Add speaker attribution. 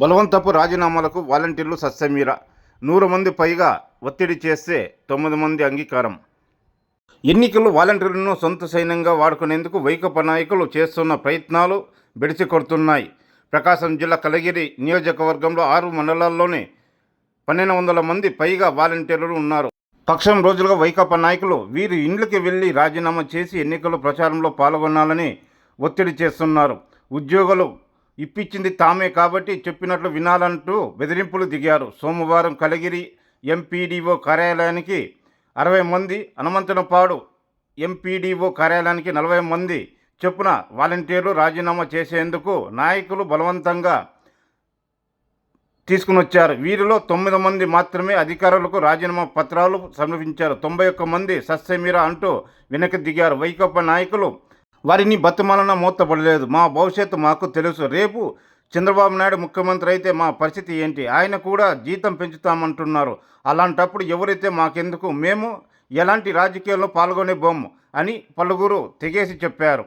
Speaker 1: బలవంతపు రాజీనామాలకు వాలంటీర్లు సస్యమీర. నూరు మంది పైగా ఒత్తిడి చేస్తే తొమ్మిది మంది అంగీకారం. ఎన్నికల్లో వాలంటీర్లను సొంత సైన్యంగా వాడుకునేందుకు వైకపా నాయకులు చేస్తున్న ప్రయత్నాలు బెడిసి కొడుతున్నాయి ప్రకాశం జిల్లా కలగిరి నియోజకవర్గంలో ఆరు మండలాల్లోనే పన్నెండు వందల మంది పైగా వాలంటీర్లు ఉన్నారు. పక్షం రోజులుగా వైకాపా నాయకులు వీరి ఇండ్లకి వెళ్ళి రాజీనామా చేసి ఎన్నికల ప్రచారంలో పాల్గొనాలని ఒత్తిడి చేస్తున్నారు. ఉద్యోగులు ఇప్పించింది తామే కాబట్టి చెప్పినట్లు వినాలంటూ బెదిరింపులు దిగారు. సోమవారం కలిగిరి ఎంపీడీఓ కార్యాలయానికి అరవై మంది హనుమంతునపాడు ఎంపీడీఓ కార్యాలయానికి నలభై మంది చొప్పున వాలంటీర్లు రాజీనామా చేసేందుకు నాయకులు బలవంతంగా తీసుకునొచ్చారు. వీరిలో తొమ్మిది మంది మాత్రమే అధికారులకు రాజీనామా పత్రాలు సమర్పించారు. తొంభై ఒక్క మంది సస్యమీర అంటూ వెనక్కి దిగారు. వైకప్ప నాయకులు వారిని బతుమాలన మూతపడలేదు. మా భవిష్యత్తు మాకు తెలుసు. రేపు చంద్రబాబు నాయుడు ముఖ్యమంత్రి అయితే మా పరిస్థితి ఏంటి? ఆయన కూడా జీతం పెంచుతామంటున్నారు. అలాంటప్పుడు ఎవరైతే మాకెందుకు? మేము ఎలాంటి రాజకీయాల్లో పాల్గొనే బొమ్ము అని పలువురు తెగేసి చెప్పారు.